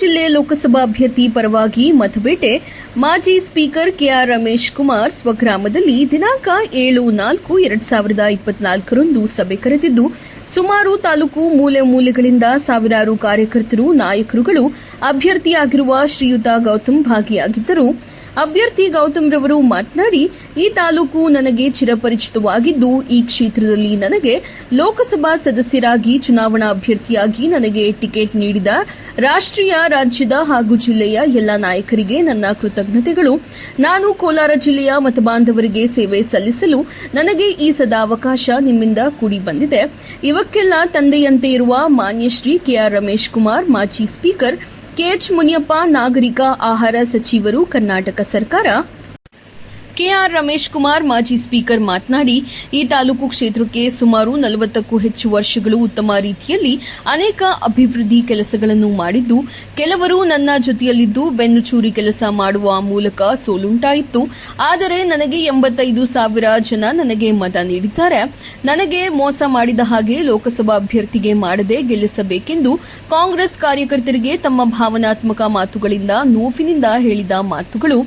ಜಿಲ್ಲೆ ಲೋಕಸಭಾ ಅಭ್ಯರ್ಥಿ ಪರವಾಗಿ ಮತಬೇಟೆ ಮಾಜಿ ಸ್ಪೀಕರ್ ಕೆಆರ್ ರಮೇಶ್ ಕುಮಾರ್ ಸ್ವಗ್ರಾಮದಲ್ಲಿ ದಿನಾಂಕ ಏಳು ನಾಲ್ಕು ಎರಡ್ ಸಾವಿರದ ಇಪ್ಪತ್ನಾಲ್ಕರಂದು ಸಭೆ ಕರೆದಿದ್ದು, ಸುಮಾರು ತಾಲೂಕು ಮೂಲೆ ಮೂಲೆಗಳಿಂದ ಸಾವಿರಾರು ಕಾರ್ಯಕರ್ತರು, ನಾಯಕರುಗಳು ಅಭ್ಯರ್ಥಿಯಾಗಿರುವ ಶ್ರೀಯುತ ಗೌತಮ್ ಭಾಗಿಯಾಗಿದ್ದರು. ಅಭ್ಯರ್ಥಿ ಗೌತಮ್ ರವರು ಮಾತನಾಡಿ, ಈ ತಾಲೂಕು ನನಗೆ ಚಿರಪರಿಚಿತವಾಗಿದ್ದು, ಈ ಕ್ಷೇತ್ರದಲ್ಲಿ ನನಗೆ ಲೋಕಸಭಾ ಸದಸ್ಯರಾಗಿ ಚುನಾವಣಾ ಅಭ್ಯರ್ಥಿಯಾಗಿ ನನಗೆ ಟಿಕೆಟ್ ನೀಡಿದ ರಾಷ್ಟ್ರೀಯ, ರಾಜ್ಯದ ಹಾಗೂ ಜಿಲ್ಲೆಯ ಎಲ್ಲ ನಾಯಕರಿಗೆ ನನ್ನ ಕೃತಜ್ಞತೆಗಳು. ನಾನು ಕೋಲಾರ ಜಿಲ್ಲೆಯ ಮತಬಾಂಧವರಿಗೆ ಸೇವೆ ಸಲ್ಲಿಸಲು ನನಗೆ ಈ ಸದಾವಕಾಶ ನಿಮ್ಮಿಂದ ಕೂಡಿ ಬಂದಿದೆ. ಇವಕ್ಕೆಲ್ಲ ತಂದೆಯಂತೆ ಇರುವ ಮಾನ್ಯ ಶ್ರೀ ಕೆಆರ್ ರಮೇಶ್ ಕುಮಾರ್, ಮಾಜಿ ಸ್ಪೀಕರ್ ಕೆಎಚ್ ಮುನಿಯಪ್ಪ ನಾಗರಿಕ ಆಹಾರ ಸಚಿವರು ಕರ್ನಾಟಕ ಸರ್ಕಾರ ಕೆಆರ್ ರಮೇಶ್ ಕುಮಾರ್ ಮಾಜಿ ಸ್ಪೀಕರ್ ಮಾತನಾಡಿ, ಈ ತಾಲೂಕು ಕ್ಷೇತ್ರಕ್ಕೆ ಸುಮಾರು ನಲವತ್ತಕ್ಕೂ ಹೆಚ್ಚು ವರ್ಷಗಳು ಉತ್ತಮ ರೀತಿಯಲ್ಲಿ ಅನೇಕ ಅಭಿವೃದ್ಧಿ ಕೆಲಸಗಳನ್ನು ಮಾಡಿದ್ದು, ಕೆಲವರು ನನ್ನ ಜೊತೆಯಲ್ಲಿದ್ದು ಬೆನ್ನುಚೂರಿ ಕೆಲಸ ಮಾಡುವ ಮೂಲಕ ಸೋಲುಂಟಾಯಿತು. ಆದರೆ ನನಗೆ ಎಂಬತ್ತೈದು ಸಾವಿರ ಜನ ನನಗೆ ಮತ ನೀಡಿದ್ದಾರೆ. ನನಗೆ ಮೋಸ ಮಾಡಿದ ಹಾಗೆ ಲೋಕಸಭಾ ಅಭ್ಯರ್ಥಿಗೆ ಮಾಡದೆ ಗೆಲ್ಲಿಸಬೇಕೆಂದು ಕಾಂಗ್ರೆಸ್ ಕಾರ್ಯಕರ್ತರಿಗೆ ತಮ್ಮ ಭಾವನಾತ್ಮಕ ಮಾತುಗಳಿಂದ ನೋವಿನಿಂದ ಹೇಳಿದ ಮಾತುಗಳು.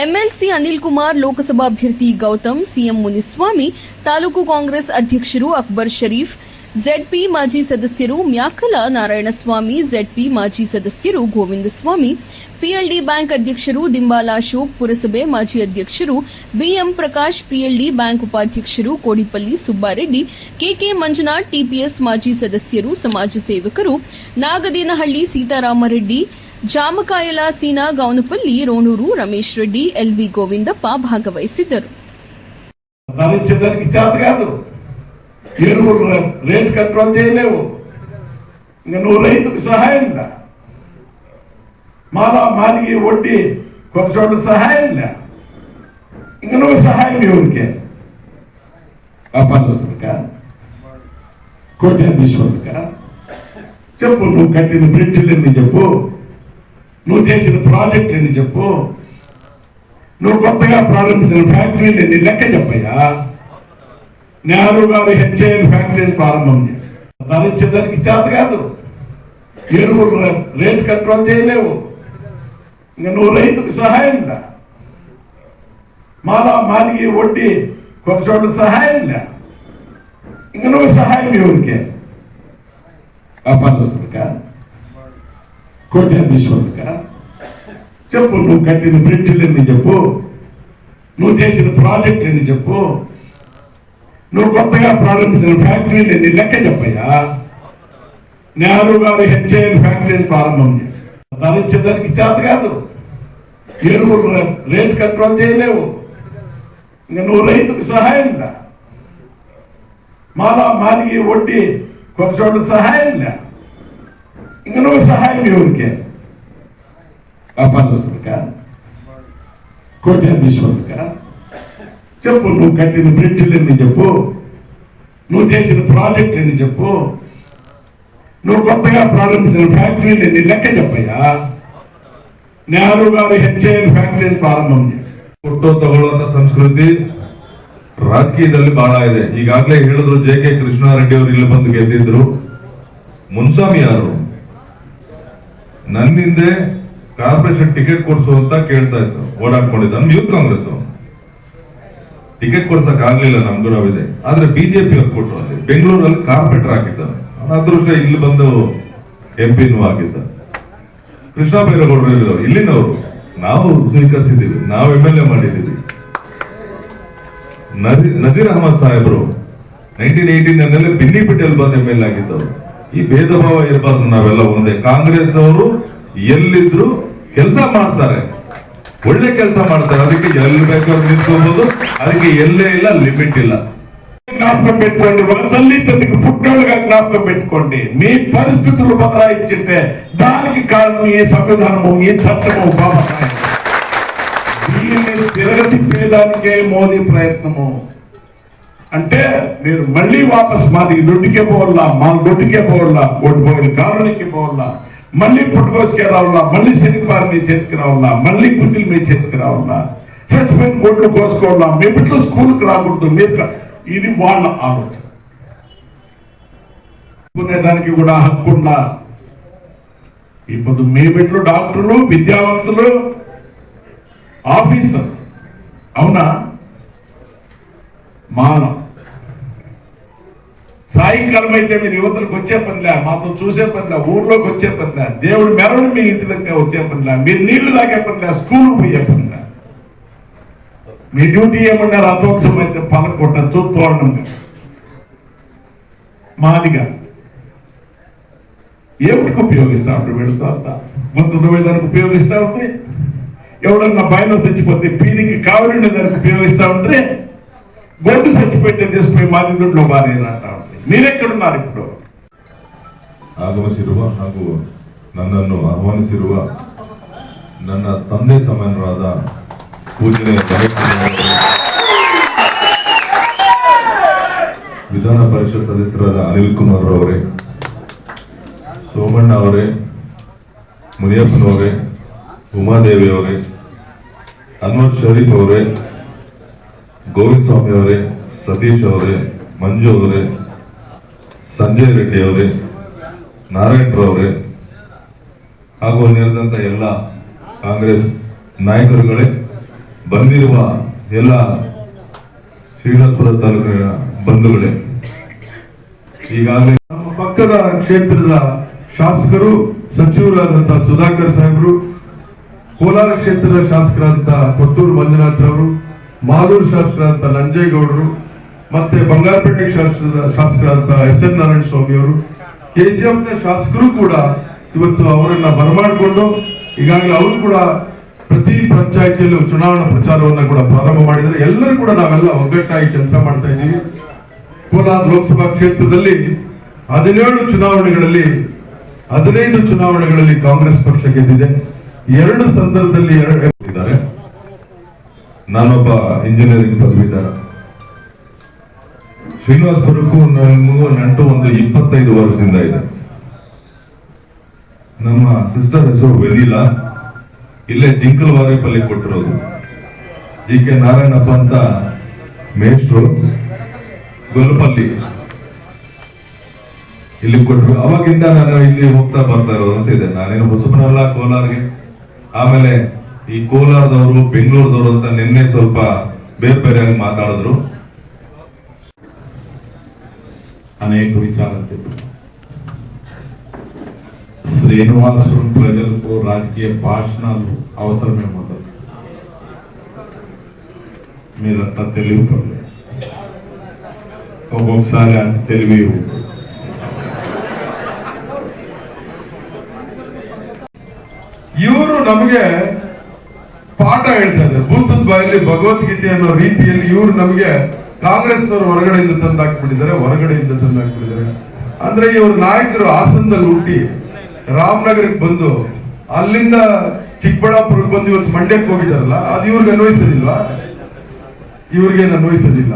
ಎಂಎಲ್ಸಿ ಅನಿಲ್ ಕುಮಾರ್ ಲೋಕಸಭಾ ಅಭ್ಯರ್ಥಿ ಗೌತಮ್, ಸಿಎಂ ಮುನಿಸ್ವಾಮಿ, ತಾಲೂಕು ಕಾಂಗ್ರೆಸ್ ಅಧ್ಯಕ್ಷರು ಅಕ್ಬರ್ ಷರೀಫ್ ಜೆಡ್ಪಿ ಮಾಜಿ ಸದಸ್ಯರು ಮ್ಯಾಕಲ ನಾರಾಯಣಸ್ವಾಮಿ ಜೆಡ್ಪಿ ಮಾಜಿ ಸದಸ್ಯರು ಗೋವಿಂದಸ್ವಾಮಿ ಪಿಎಲ್ಡಿ ಬ್ಯಾಂಕ್ ಅಧ್ಯಕ್ಷರು ದಿಂಬಾಲ ಅಶೋಕ್, ಪುರಸಭೆ ಮಾಜಿ ಅಧ್ಯಕ್ಷರು ಬಿಎಂ ಪ್ರಕಾಶ್, ಪಿಎಲ್ಡಿ ಬ್ಯಾಂಕ್ ಉಪಾಧ್ಯಕ್ಷರು ಕೋಡಿಪಲ್ಲಿ ಸುಬ್ಬಾರೆಡ್ಡಿ, ಕೆಕೆ ಮಂಜುನಾಥ್, ಟಿಪಿಎಸ್ ಮಾಜಿ ಸದಸ್ಯರು, ಸಮಾಜ ಸೇವಕರು, ನಾಗದೇನಹಳ್ಳಿ ಸೀತಾರಾಮರೆಡ್ಡಿ ಜಮ್ಮಕೈಲಾಸಿನਾ ಗೌನಪಲ್ಲಿ ರೋಣೂರು ರಮೇಶ್ ರೆಡ್ಡಿ ಎಲ್ವಿ ಗೋವಿಂದಪ್ಪ ಭಾಗವಹಿಸಿದರು ಬಾವಿ ಚನ್ನಕಿಸಾತಗಳು ತಿರುವು ರೇಟ್ ಕಂಟ್ರೋಲ್ నువ్వు చేసిన ప్రాజెక్ట్ ఎన్ని చెప్పు? నువ్వు కొత్తగా ప్రారంభించిన ఫ్యాక్టరీ నీ లెక్క చెప్పయ్యా. నెహ్రూ గారు హెచ్ఐఎల్ ఫ్యాక్టరీని ప్రారంభం చేసి. ధరించడానికి చేత కాదు. ఎరువులు రేటు కంట్రోల్ చేయలేవు. ఇంకా నువ్వు రైతుకు సహాయం లే మాలా మాదిగి వడ్డీ ఒక చోట సహాయం లే ఇంకా నువ్వు సహాయం ఎవరికే? అపనస్తుడికా కోట్యాధీశ్వరుడికా చెప్పు నువ్వు కట్టిన బ్రిడ్జిలు ఎన్ని చెప్పు. నువ్వు చేసిన ప్రాజెక్ట్ ఎన్ని చెప్పు. నువ్వు కొత్తగా ప్రారంభించిన ఫ్యాక్టరీని నీ లెక్క చెప్పయ్యా. నెహ్రూ గారు హెచ్ఐఎల్ ఫ్యాక్టరీని ప్రారంభం చేసి ధరించడానికి చేత కాదు. ఎరువులు రేట్ కంట్రోల్ చేయలేవు. ఇంకా నువ్వు రైతుకు సహాయం లే మాలా మాదిగి వడ్డీ కొంచెం సహాయం లే లే ఇంకా నువ్వు సహాయం ఎవరికే అపనస్తుడికా కోట్యాధీశ్వరుడికా చెప్పు నువ్వు కట్టిన బ్రిడ్జిలు ఎన్ని చెప్పు నువ్వు చేసిన ప్రాజెక్ట్ ఎన్ని చెప్పు నువ్వు కొత్తగా ప్రారంభించిన ఫ్యాక్టరీని నీ లెక్క చెప్పయ్యా నెహ్రూ గారు హెచ్ఐఎల్ ಫ್ಯಾಕ್ಟರಿಯನ್ನು ಪ್ರಾರಂಭ చేసి ಫೋಟೋ ತಗೊಳ್ಳುವಂತ ಸಂಸ್ಕೃತಿ ರಾಜಕೀಯದಲ್ಲಿ ಬಹಳ ಇದೆ ಈಗಾಗಲೇ ಹೇಳಿದ್ರು ಜೆ ಕೆ ಕೃಷ್ಣಾರೆಡ್ಡಿ ಅವರು ಇಲ್ಲಿ ಬಂದು ಗೆದ್ದಿದ್ರು ಮುನ್ಸ್ವಾಮಿ ಯಾರು ನನ್ನಿಂದೆ ಕಾರ್ಪೊರೇಷನ್ ಟಿಕೆಟ್ ಕೊಡಿಸು ಅಂತ ಕೇಳ್ತಾ ಇತ್ತು ಓಡಾಡ್ಕೊಂಡಿದ್ದ ನಮ್ ಯೂತ್ ಕಾಂಗ್ರೆಸ್ ಟಿಕೆಟ್ ಕೊಡ್ಸಕ್ ಆಗ್ಲಿಲ್ಲ ನಮ್ ನಾವಿದೆ ಆದ್ರೆ ಬಿಜೆಪಿ ಅವ್ರು ಕೊಟ್ಟರು ಅಲ್ಲಿ. ಬೆಂಗಳೂರಲ್ಲಿ ಕಾರ್ಪೊರೇಟರ್ ಆಗಿದ್ದಾರೆ ಅವನ ಅದೃಷ್ಟ ಇಲ್ಲಿ ಬಂದು ಎಂ ಪಿನೂ ಆಗಿದ್ದ. ಕೃಷ್ಣ ಬೈರೇಗೌಡರು ಇಲ್ಲಿ ಇಲ್ಲಿನವರು. ನಾವು ಸ್ವೀಕರಿಸಿದ್ದೀವಿ. ನಾವು ಎಂ ಎಲ್ ಎ ಮಾಡಿದ್ದೀವಿ. ನಜೀರ್ ಅಹಮದ್ ಸಾಹೇಬ್ರು ನೈನ್ಟೀನ್ ಏಯ್ಟೀನ್ ಬಿನ್ನಿ ಪಟೇಲ್ ಬಂದ ಎಂ ಎಲ್ ಎ ಆಗಿದ್ದವರು. ಈ ಭೇದ ಭಾವ ಇರಬಾರ್ದು ನಾವೆಲ್ಲ ಒಂದೇ ಕಾಂಗ್ರೆಸ್ ಅವರು ಎಲ್ಲಿದ್ರು ಕೆಲಸ ಮಾಡ್ತಾರೆ ಒಳ್ಳೆ ಕೆಲಸ ಮಾಡ್ತಾರೆ ಅದಕ್ಕೆ ಎಲ್ಲಿ ಬೇಕಾದ್ರೂ ನಿಂತ್ಕೋಬಹುದು ಅದಕ್ಕೆ ಎಲ್ಲೇ ಇಲ್ಲ లిమిట్ ಇಲ್ಲ జ్ఞాపకం పెట్టుకోండి ఒక తల్లి తండ్రికి పుట్టినోళ్ళుగా జ్ఞాపకం పెట్టుకోండి మీ పరిస్థితులు బదలాయించింటే దానికి కారణం ఈ సంవిధానము ఈ చట్టము బాబా సాహెబ్. దీన్ని తిరగతిప్పేదానికే మోదీ ప్రయత్నము అంటే మీరు మళ్ళీ వాపస్ మాది దొడ్డికే పోవాలా మా దొడ్డికే పోవాలా ఓడిపోయిన కాలనీకి పోవాలా మళ్ళీ పుట్టుకోసుకే రావాలా మళ్ళీ శనివారం మీ చేతికి రావాలా మళ్ళీ గుండెలు మీ చేతికి రావాలా చచ్చిపోయిన కోట్లు కోసుకోవాలా మీ బిడ్డలు స్కూల్కి రాకూడదు మీరు ఇది వాళ్ళ ఆలోచన. దానికి కూడా హక్కు ఉందా ఇప్పుడు మీ బిడ్డలు డాక్టర్లు విద్యావంతులు ఆఫీసర్. అవునా? మానం సాయంకాలం అయితే మీరు యువతలకు వచ్చే పనిలే మాతో చూసే పనిలే ఊర్లోకి వచ్చే పనిలే దేవుడు మెరడు మీ ఇంటి దగ్గర వచ్చే పనిలే మీరు నీళ్ళు తాగే పనిలే స్కూల్ పోయే పనిలే. మీ డ్యూటీ ఏమన్నా రథోత్సవం అయితే పలకొట్టచ్చు తోరణం మాదిగా ఏమిటికి ఉపయోగిస్తా ఉంటాడు వీళ్ళతో తర్వాత ముందు దువ్వేదానికి ఉపయోగిస్తా ఉంటే ఎవడన్నా బయలు తెచ్చిపోతే పీరికి కావలిండే దానికి ఉపయోగిస్తా ఉంటే గొంతు చచ్చిపెట్టే తీసుకుపోయి మాది దుడ్లో బాగా అంటా ఉంటాయి మీరెక్కడున్నారు ఇప్పుడు ಆಗಮಿಸಿರುವ ಹಾಗೂ ನನ್ನನ್ನು ಆಹ್ವಾನಿಸಿರುವ ನನ್ನ ತಂದೆ ಸಮಾನರಾದ ಪೂಜನೆ ವಿಧಾನ ಪರಿಷತ್ ಸದಸ್ಯರಾದ ಅನಿಲ್ ಕುಮಾರ್ ಅವರೇ ಸೋಮಣ್ಣ ಅವರೇ ಮುನಿಯಪ್ಪನವರೇ ಉಮಾದೇವಿ ಅವರೇ ಅನ್ವರ್ ಶರೀಫ್ ಅವರೇ ಗೋವಿಂದ ಸ್ವಾಮಿ ಅವರೇ, ಸತೀಶ್ ಅವರೇ, ಮಂಜು ಅವರೇ, ಸಂಜಯ್ ರೆಡ್ಡಿ ಅವರೇ ನಾರಾಯಣರಾವ್ ಅವರೇ, ಹಾಗೂ ನೆರೆದಂತ ಎಲ್ಲ ಕಾಂಗ್ರೆಸ್ ನಾಯಕರುಗಳೇ, ಬಂದಿರುವ ಎಲ್ಲ ಶ್ರೀನಿವಾಸಪುರ ತಾಲೂಕಿನ ಬಂಧುಗಳೇ. ಈಗಾಗಲೇ ನಮ್ಮ ಪಕ್ಕದ ಕ್ಷೇತ್ರದ ಶಾಸಕರು ಸಚಿವರಾದಂತಹ ಸುಧಾಕರ್ ಸಾಹೇಬರು, ಕೋಲಾರ ಕ್ಷೇತ್ರದ ಶಾಸಕರಾದಂತಹ ಕೊತ್ತೂರು ಮಂಜುನಾಥ್ ಅವರು ಮಾಲೂರು ಅಂತ ನಂಜೇಗೌಡರು, ಮತ್ತೆ ಬಂಗಾರಪೇಟೆ ಶಾಸಕರ ಅಂತ ಎಸ್ ಎನ್ ನಾರಾಯಣ ಸ್ವಾಮಿ ಅವರು ಕೆಜಿಎಫ್ನ ಶಾಸಕರು ಕೂಡ ಇವತ್ತು ಅವರನ್ನ ಬರಮಾಡಿಕೊಂಡು, ಈಗಾಗಲೇ ಅವರು ಕೂಡ ಪ್ರತಿ ಪಂಚಾಯತಿಯಲ್ಲೂ ಚುನಾವಣಾ ಪ್ರಚಾರವನ್ನ ಕೂಡ ಪ್ರಾರಂಭ ಮಾಡಿದ್ದಾರೆ. ಎಲ್ಲರೂ ಕೂಡ ನಾವೆಲ್ಲ ಒಗ್ಗಟ್ಟಾಗಿ ಕೆಲಸ ಮಾಡ್ತಾ ಇದ್ದೀವಿ. ಕೋಲಾರ ಲೋಕಸಭಾ ಕ್ಷೇತ್ರದಲ್ಲಿ ಹದಿನೇಳು ಚುನಾವಣೆಗಳಲ್ಲಿ, ಹದಿನೈದು ಚುನಾವಣೆಗಳಲ್ಲಿ ಕಾಂಗ್ರೆಸ್ ಪಕ್ಷ ಗೆದ್ದಿದೆ. ಎರಡು ಸಂದರ್ಭದಲ್ಲಿ ಎರಡು ಇದ್ದಾರೆ. ನಾನೊಬ್ಬ ಇಂಜಿನಿಯರಿಂಗ್ ಪದವೀಧರ. ಬರಕು ನನಗೂ ನಂಟು ಒಂದು ಇಪ್ಪತ್ತೈದು ವರ್ಷದಿಂದ ಇದೆ. ನಮ್ಮ ಸಿಸ್ಟರ್ ಹೆಸರು ವೆನಿಲಾ. ಇಲ್ಲೇ ಜಿಂಕಲ್ವಾರಿಪಲ್ಲಿ ಕೊಟ್ಟಿರೋದು. ಜಿ ಕೆ ನಾರಾಯಣಪ್ಪ ಅಂತ ಮೇಷ್ಟ್ರು. ಗೊಲ್ಪಲ್ಲಿ ಇಲ್ಲಿ ಕೊಟ್ಟರು ಅವಾಗಿಂದ ನಾನು ಇಲ್ಲಿ ಹೋಗ್ತಾ ಬರ್ತಾ ಇರೋದು ಅಂತ ಇದೆ. ನಾನೇನು ಹೊಸಬನಲ್ಲ ಕೋಲಾರ್ಗೆ. ಆಮೇಲೆ ಈ ಕೋಲಾರದವರು ಬೆಂಗಳೂರದವರು ಅಂತ ನಿನ್ನೆ ಸ್ವಲ್ಪ ಬೇರೆ ಬೇರೆಯಾಗಿ ಮಾತಾಡಿದ್ರು అనేక విచారాలు చెప్పారు శ్రీనివాసుడు ప్రజలకు రాజకీయ భాషణాలు అవసరమే ఉండదు మీరంతా తెలివి పడలేదు ఒక్కొక్కసారి అంత తెలివి ఉండదు. ಇವರು ನಮಗೆ ಪಾಠ ಹೇಳ್ತಾ ಇದ್ದಾರೆ. ಭೂತದ ಬಾಯಲ್ಲಿ ಭಗವದ್ಗೀತೆ ಅನ್ನೋ ರೀತಿಯಲ್ಲಿ ಇವರು ನಮಗೆ ಕಾಂಗ್ರೆಸ್ನವರು ಹೊರಗಡೆಯಿಂದ ತಂದಾಕ್ಬಿಟ್ಟಿದ್ದಾರೆ ಹೊರಗಡೆಯಿಂದ ತಂದಾಕ್ಬಿಟ್ಟಿದ್ದಾರೆ. ಅಂದ್ರೆ ಇವ್ರ ನಾಯಕರು ಹಾಸನದಲ್ಲಿ ಹುಟ್ಟಿ ರಾಮನಗರಕ್ಕೆ ಬಂದು ಅಲ್ಲಿಂದ ಚಿಕ್ಕಬಳ್ಳಾಪುರಕ್ಕೆ ಬಂದು ಇವತ್ತು ಮಂಡ್ಯಕ್ಕೆ ಹೋಗಿದಾರಲ್ಲ ಅದು ಇವ್ರಿಗೆ ಅನ್ವಯಿಸೋದಿಲ್ವಾ? ಇವ್ರಿಗೇನು ಅನ್ವಯಿಸೋದಿಲ್ಲ.